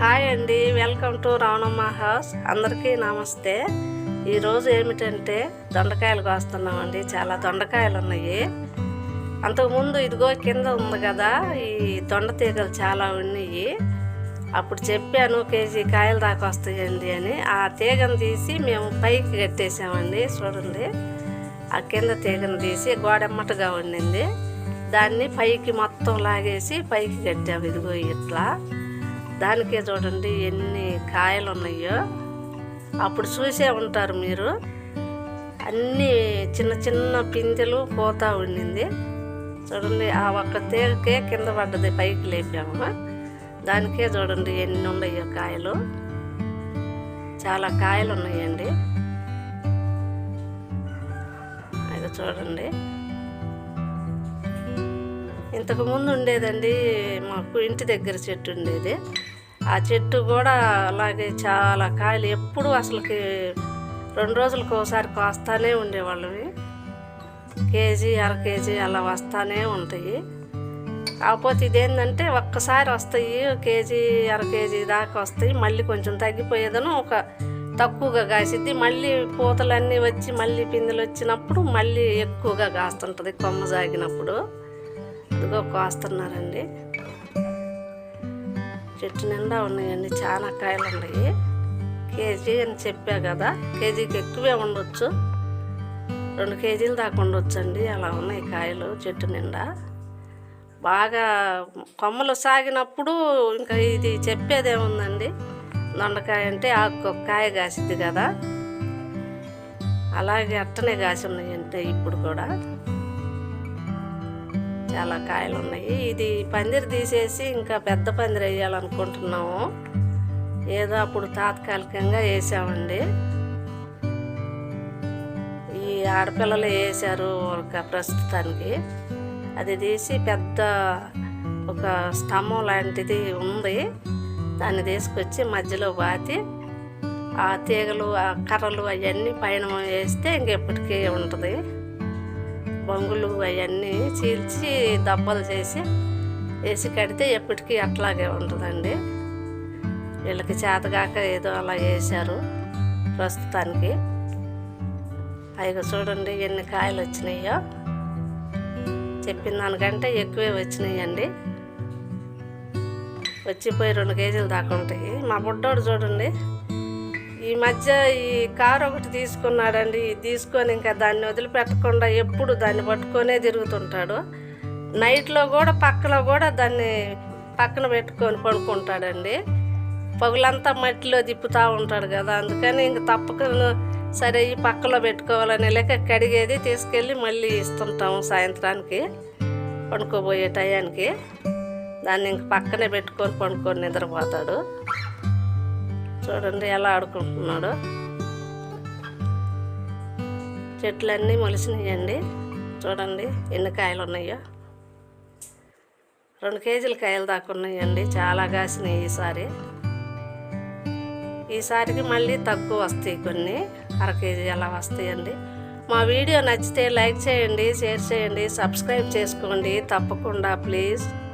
Hi అండి welcome to Ravanamma house. అందరికీ నమస్తే. ఈరోజు ఏమిటంటే దొండకాయలు కోస్తున్నామండి. చాలా దొండకాయలు ఉన్నాయి. అంతకుముందు ఇదిగో కింద ఉంది కదా ఈ దొండ తీగలు చాలా ఉన్నాయి. అప్పుడు చెప్పాను కేజీ కాయలు దాకా వస్తాయండి అని. ఆ తీగను తీసి మేము పైకి కట్టేసామండి చూడండి. ఆ కింద తీగను తీసి గోడెమ్మటగా ఉండింది దాన్ని పైకి మొత్తం లాగేసి పైకి కట్టాము ఇదిగో ఇట్లా. దానికే చూడండి ఎన్ని కాయలు ఉన్నాయో అప్పుడు చూసే ఉంటారు మీరు. అన్నీ చిన్న చిన్న పిందెలు పోతా ఉండింది. చూడండి ఆ ఒక్క తీగకే కింద పడ్డది పైకి లేపాము. దానికే చూడండి ఎన్ని ఉన్నాయో కాయలు. చాలా కాయలు ఉన్నాయండి అది చూడండి ఇంతకుముందు ఉండేదండి మాకు ఇంటి దగ్గర చెట్టు ఉండేది. ఆ చెట్టు కూడా అలాగే చాలా కాయలు ఎప్పుడు అసలుకి రెండు రోజులకు ఒకసారి కోస్తానే ఉండేవాళ్ళవి. కేజీ అర కేజీ అలా వస్తానే ఉంటాయి. కాకపోతే ఇదేంటంటే ఒక్కసారి వస్తాయి కేజీ అర కేజీ దాకా వస్తాయి. మళ్ళీ కొంచెం తగ్గిపోయేదను ఒక తక్కువగా కాసిద్ది. మళ్ళీ పూతలన్నీ వచ్చి మళ్ళీ పిందెలు వచ్చినప్పుడు మళ్ళీ ఎక్కువగా కాస్తుంటుంది కొమ్మ సాగినప్పుడు ఇదిగో కాస్తున్నారండి. చెట్టు నిండా ఉన్నాయండి చాలా కాయలు ఉన్నాయి కేజీ అని చెప్పా కదా కేజీకి ఎక్కువే ఉండొచ్చు. రెండు కేజీల దాకా ఉండొచ్చు అండి అలా ఉన్నాయి కాయలు చెట్టు నిండా. బాగా కొమ్మలు సాగినప్పుడు ఇంకా ఇది చెప్పేదేముందండి దొండకాయ అంటే ఆకు కాయ కాసిద్ది కదా. అలాగే అట్టనే కాసి ఉన్నాయంటే ఇప్పుడు కూడా. చాలా కాయలు ఉన్నాయి. ఇది పందిరి తీసేసి ఇంకా పెద్ద పందిరి వేయాలనుకుంటున్నాము. ఏదో అప్పుడు తాత్కాలికంగా వేసామండి. ఈ ఆడపిల్లలు వేసారు ఒక ప్రస్తుతానికి. అది తీసి పెద్ద ఒక స్తంభం లాంటిది ఉంది. దాన్ని తీసుకొచ్చి మధ్యలో పాతి ఆ తీగలు ఆ కర్రలు అవన్నీ పైన వేస్తే ఇంకెప్పటికీ ఉంటుంది. బొంగులు అవన్నీ చీల్చి దబ్బలు చేసి వేసి కడితే ఎప్పటికీ అట్లాగే ఉంటుందండి. వీళ్ళకి చేతగాక ఏదో అలా వేశారు ప్రస్తుతానికి. పైగా చూడండి ఎన్ని కాయలు వచ్చినాయో. చెప్పిన దానికంటే ఎక్కువే వచ్చినాయండి. వచ్చిపోయి రెండు కేజీలు దాకా ఉంటాయి. మా బుడ్డోడు చూడండి. ఈ మధ్య ఈ కారు ఒకటి తీసుకున్నాడండి. తీసుకొని ఇంకా దాన్ని వదిలిపెట్టకుండా ఎప్పుడు దాన్ని పట్టుకొనే తిరుగుతుంటాడు. నైట్లో కూడా పక్కలో కూడా దాన్ని పక్కన పెట్టుకొని పడుకుంటాడండి. పగులంతా మట్టిలో తిప్పుతూ ఉంటాడు కదా. అందుకని ఇంక తప్పక సరే ఈ పక్కలో పెట్టుకోవాలని లేక కడిగేది తీసుకెళ్ళి మళ్ళీ ఇస్తుంటాము సాయంత్రానికి పండుకోబోయే టయానికి. దాన్ని ఇంక పక్కనే పెట్టుకొని పండుకొని నిద్రపోతాడు. చూడండి ఎలా ఆడుకుంటున్నాడు. చెట్లన్నీ మొలిసినాయండి. చూడండి ఎన్ని కాయలు ఉన్నాయో. రెండు కేజీల కాయలు దాకా ఉన్నాయండి. చాలా కాసినాయి ఈసారి. ఈసారికి మళ్ళీ తక్కువ వస్తాయి కొన్ని. అర కేజీ అలా వస్తాయండి. మా వీడియో నచ్చితే లైక్ చేయండి షేర్ చేయండి సబ్స్క్రైబ్ చేసుకోండి. తప్పకుండా ప్లీజ్.